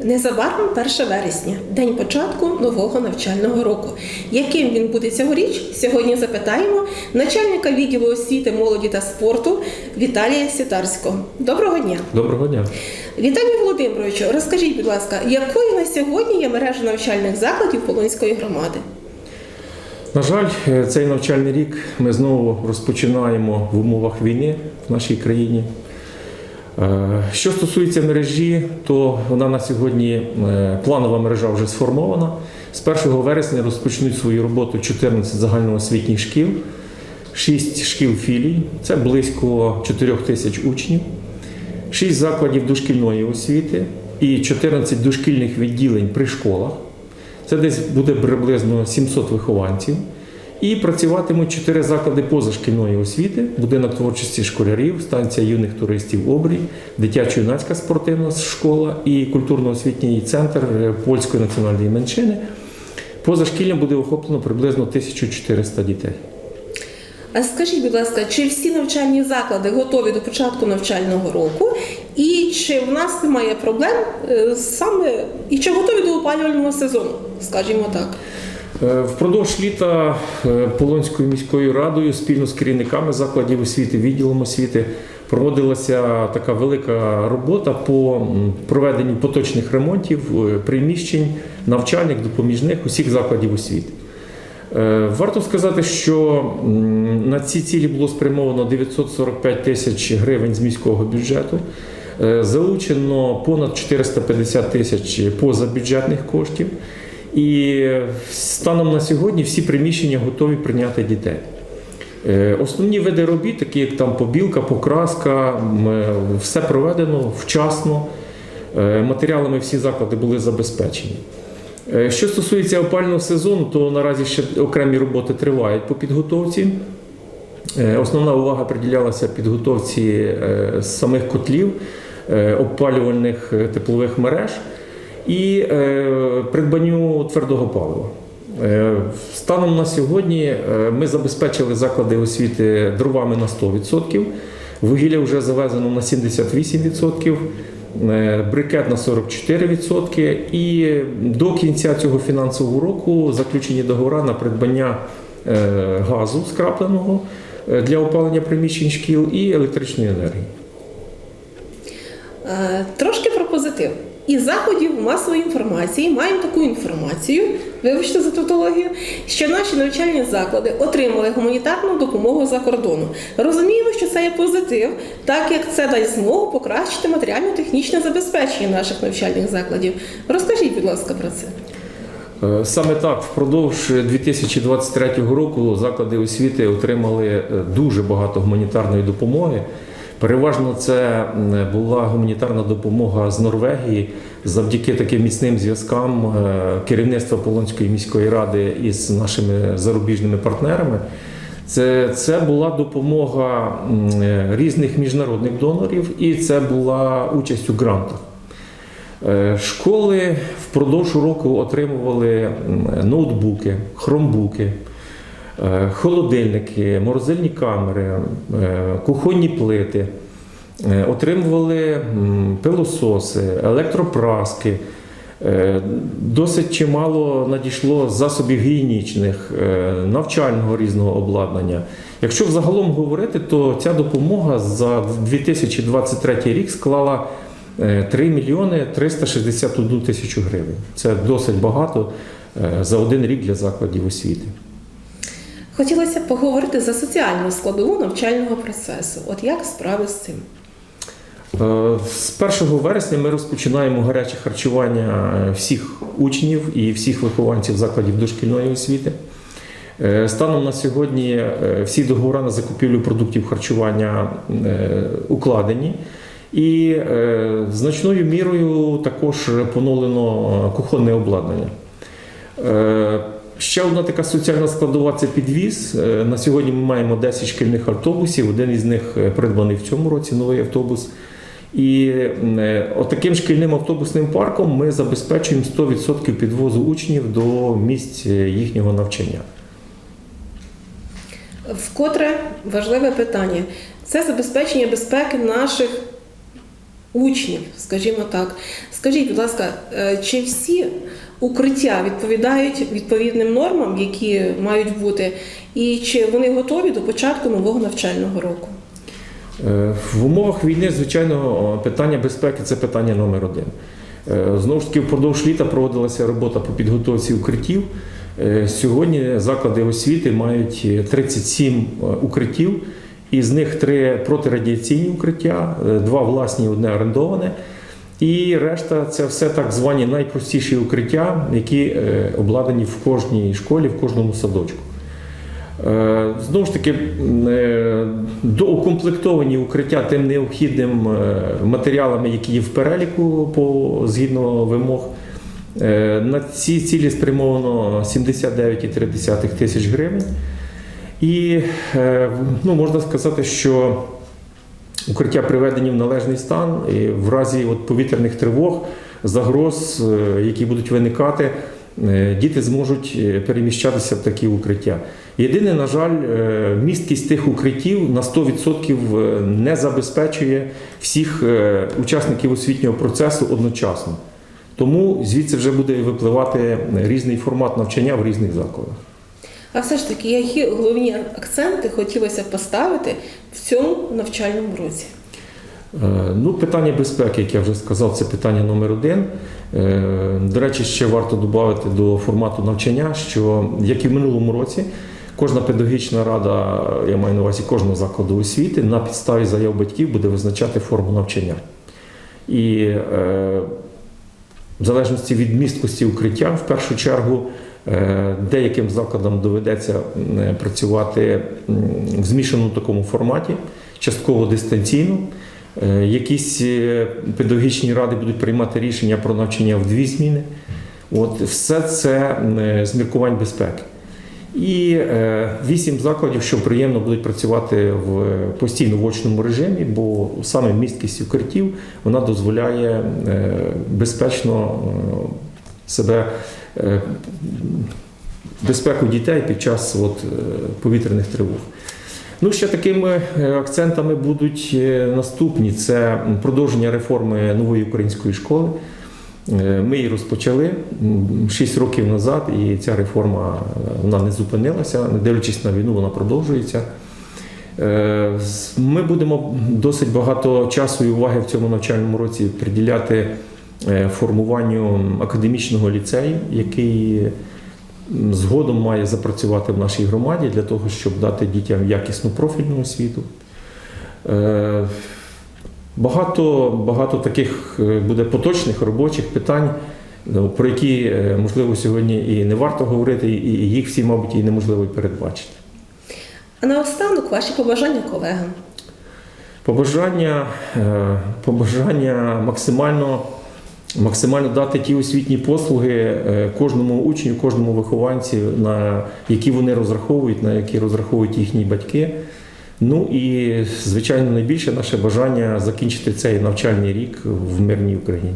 Незабаром 1 вересня, день початку нового навчального року. Яким він буде цьогоріч? Сьогодні запитаємо начальника відділу освіти, молоді та спорту Віталія Сітарського. Доброго дня! Доброго дня. Віталію Володимировичу, розкажіть, будь ласка, якою на сьогодні є мережа навчальних закладів Полонської громади? На жаль, е, цей навчальний рік ми знову розпочинаємо в умовах війни в нашій країні. Е, Що стосується мережі, то вона на сьогодні е, планова мережа вже сформована. З 1 вересня розпочнуть свою роботу 14 загальноосвітніх шкіл, 6 шкіл філій, це близько 4 тисяч учнів, 6 закладів дошкільної освіти і 14 дошкільних відділень при школах. Це десь буде приблизно 700 вихованців. І працюватимуть чотири заклади позашкільної освіти: будинок творчості школярів, станція юних туристів Обрій, дитячо-юнацька спортивна школа і культурно-освітній центр е, польської національної меншини. Позашкіллям буде охоплено приблизно 1400 дітей. А скажіть, будь ласка, чи всі навчальні заклади готові до початку навчального року, і чи в нас немає проблем е, саме і чи готові до опалювального сезону, скажімо так? Е, Впродовж літа е, Полонською міською радою спільно з керівниками закладів освіти, відділом освіти проводилася така велика робота по проведенню поточних ремонтів е, приміщень навчальних, допоміжних усіх закладів освіти. Варто сказати, що на ці цілі було спрямовано 945 тисяч гривень з міського бюджету. Залучено понад 450 тисяч позабюджетних коштів. І станом на сьогодні всі приміщення готові прийняти дітей. Е, Основні види робіт, такі як там побілка, покраска, е, все проведено вчасно. Е, Матеріалами всі заклади були забезпечені. Що стосується опального сезону, то наразі ще окремі роботи тривають по підготовці. Основна увага приділялася підготовці самих котлів, опалювальних теплових мереж і е, придбанню твердого палива. Е, Станом на сьогодні е, ми забезпечили заклади освіти дровами на 100%, вугілля вже завезено на 78%, е, брикет на 44%. І до кінця цього фінансового року заключені договори на придбання газу скрапленого для опалення приміщень шкіл і електричної енергії. Трошки про позитив. Із заходів масової інформації маємо таку інформацію, вибачте за тавтологію, що наші навчальні заклади отримали гуманітарну допомогу за кордону. Розуміємо, що це є позитив, так як це дасть змогу покращити матеріально-технічне забезпечення наших навчальних закладів. Розкажіть, будь ласка, про це. Е, Саме так, впродовж 2023 року заклади освіти отримали е, дуже багато гуманітарної допомоги. Переважно це була гуманітарна допомога з Норвегії завдяки таким міцним зв'язкам е, керівництва Полонської міської ради із нашими зарубіжними партнерами. Це, це була допомога е, різних міжнародних донорів, і це була участь у грантах. Е, Школи впродовж року отримували ноутбуки, хромбуки, холодильники, морозильні камери, е, кухонні плити, е, отримували пилососи, електропраски. Е, Досить чимало надійшло засобів гігієнічних, е, навчального різного обладнання. Якщо взагалом говорити, то ця допомога за 2023 рік склала е, 3 мільйони 361 тисячу гривень. Це досить багато е, за один рік для закладів освіти. Хотілося поговорити за соціальну складову навчального процесу. От як справи з цим? Е, З 1 вересня ми розпочинаємо гаряче харчування е, всіх учнів і всіх вихованців закладів дошкільної освіти. Е, Станом на сьогодні всі договори на закупівлю продуктів харчування укладені. І значною мірою також поновлено кухонне обладнання. Ще одна така соціальна складова це підвіз. Е, На сьогодні ми маємо 10 шкільних автобусів. Один із них е, придбаний в цьому році новий автобус. І е, отаким шкільним автобусним парком ми забезпечуємо 100% підвозу учнів до місць їхнього навчання. Вкотре важливе питання це забезпечення безпеки наших учнів, скажімо так. Скажіть, будь ласка, чи всі укриття відповідають відповідним нормам, які мають бути, і чи вони готові до початку нового навчального року? Е, В умовах війни, звичайно, питання безпеки це питання номер один. Е, Знову ж таки, впродовж літа проводилася робота по підготовці укриттів. Е, Сьогодні заклади освіти мають е, 37 укриттів, із них три протирадіаційні укриття, два власні, одне орендоване. І решта це все так звані найпростіші укриття, які е, обладнані в кожній школі, в кожному садочку. Е, Знову ж таки, е, доукомплектовані укриття тим необхідним матеріалами, які є в переліку по, згідно вимог. На ці цілі спрямовано 79,3 тисяч гривень. І ну, можна сказати, що укриття приведені в належний стан, і в разі от повітряних тривог, загроз, е, які будуть виникати, е, діти зможуть е, переміщатися в такі укриття. Єдине, на жаль, місткість тих укриттів на 100% не забезпечує всіх учасників освітнього процесу одночасно. Тому звідси вже буде випливати різний формат навчання в різних закладах. А все ж таки, які головні акценти хотілося поставити в цьому навчальному році? Е, Ну, питання безпеки, як я вже сказав, це питання номер один. Е, До речі, ще варто додати до формату навчання, що як і в минулому році, кожна педагогічна рада, я маю на увазі кожного закладу освіти, на підставі заяв батьків буде визначати форму навчання. І е, в залежності від місткості укриття, в першу чергу, деяким закладам доведеться е, працювати в змішаному такому форматі, частково дистанційно. Е, Якісь е, педагогічні ради будуть приймати рішення про навчання в дві зміни. От все це е, з міркувань безпеки. І е, вісім закладів, що приємно будуть працювати в постійно в очному режимі, бо саме місткість укриттів вона дозволяє е, безпечно е, себе е, безпеку дітей під час от, е, повітряних тривог. Ну, ще такими е, акцентами будуть наступні: це продовження реформи нової української школи. Ми її розпочали 6 років назад, і ця реформа вона не зупинилася, не дивлячись на війну, вона продовжується. Ми будемо досить багато часу і уваги в цьому навчальному році приділяти формуванню академічного ліцею, який згодом має запрацювати в нашій громаді для того, щоб дати дітям якісну профільну освіту. Е, Багато, багато таких е, буде поточних робочих питань, ну, про які, е, можливо, сьогодні і не варто говорити, і їх всі, мабуть, і неможливо передбачити. А наостанок ваші побажання колегам. Побажання, е, побажання максимально, максимально дати ті освітні послуги е, кожному учню, кожному вихованцю, на які вони розраховують, на які розраховують їхні батьки. Ну і, звичайно, найбільше наше бажання закінчити цей навчальний рік в мирній Україні.